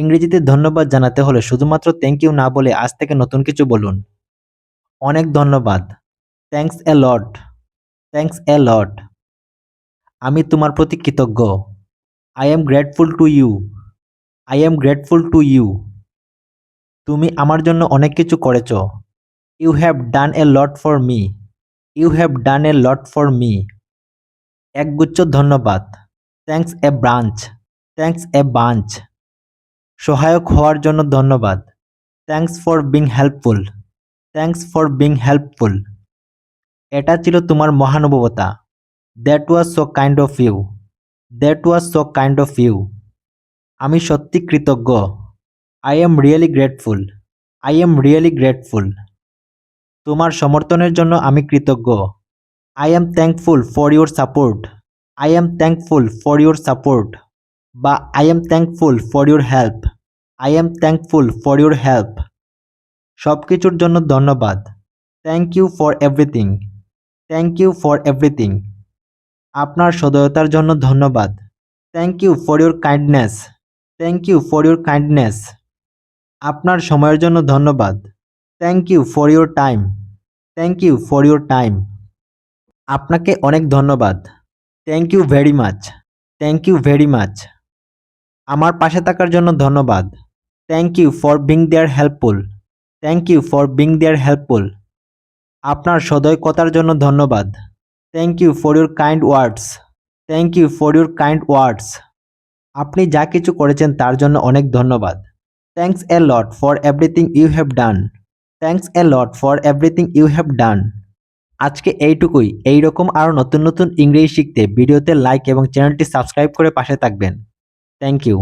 ইংরেজিতে ধন্যবাদ জানাতে হলে শুধুমাত্র থ্যাংক ইউ না বলে আজ থেকে নতুন কিছু বলুন। অনেক ধন্যবাদ। Thanks a lot thanks a lot আমি তোমার প্রতি কৃতজ্ঞ। I am grateful to you I am grateful to you তুমি আমার জন্য অনেক কিছু করেছ। You have done a lot for me you have done a lot for me একগুচ্ছ ধন্যবাদ। Thanks a branch thanks a bunch সহায়ক হওয়ার জন্য ধন্যবাদ। Thanks for being helpful thanks for being helpful এটা ছিল তোমার মহানুভবতা। That was so kind of you that was so kind of you আমি সত্যি কৃতজ্ঞ। I am really grateful I am really grateful তোমার সমর্থনের জন্য আমি কৃতজ্ঞ। I am thankful for your support I am thankful for your support বা I am thankful for your help I am thankful for your help সব কিছুর জন্য ধন্যবাদ। Thank you for everything thank you for everything আপনার সদয়তার জন্য ধন্যবাদ। Thank you for your kindness thank you for your kindness আপনার সময়ের জন্য ধন্যবাদ। Thank you for your time thank you for your time আপনাকে অনেক ধন্যবাদ। Thank you very much thank you very much আমার পাশে থাকার জন্য ধন্যবাদ। Thank you for being there helpful thank you for being there helpful আপনার সদয়কতার জন্য ধন্যবাদ। Thank you for your kind words thank you for your kind words আপনি যা কিছু করেছেন তার জন্য অনেক ধন্যবাদ। Thanks a lot for everything you have done thanks a lot for everything you have done আজকে এইটুকুই। এইরকম আরও নতুন নতুন ইংরেজি শিখতে ভিডিওতে লাইক এবং চ্যানেলটি সাবস্ক্রাইব করে পাশে থাকবেন। Thank you